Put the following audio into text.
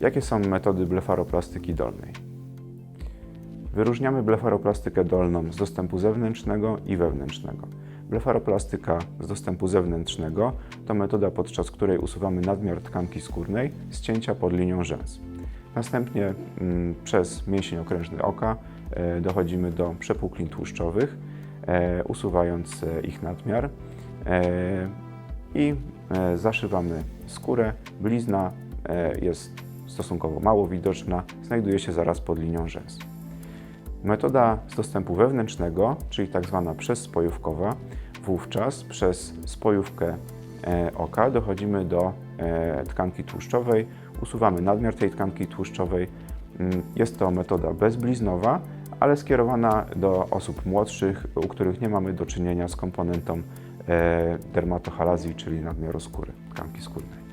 Jakie są metody blefaroplastyki dolnej? Wyróżniamy blefaroplastykę dolną z dostępu zewnętrznego i wewnętrznego. Blefaroplastyka z dostępu zewnętrznego to metoda, podczas której usuwamy nadmiar tkanki skórnej z cięcia pod linią rzęs. Następnie mm, przez mięsień okrężny oka e, dochodzimy do przepłuklin tłuszczowych, e, usuwając e, ich nadmiar e, i e, zaszywamy skórę. Blizna e, jest stosunkowo mało widoczna, znajduje się zaraz pod linią rzęs. Metoda z dostępu wewnętrznego, czyli tak zwana przezspojówkowa, wówczas przez spojówkę e, oka dochodzimy do e, tkanki tłuszczowej, usuwamy nadmiar tej tkanki tłuszczowej. Mm, Jest to metoda bezbliznowa, ale skierowana do osób młodszych, u których nie mamy do czynienia z komponentą e, dermatohalazji, czyli nadmiaru skóry, tkanki skórnej.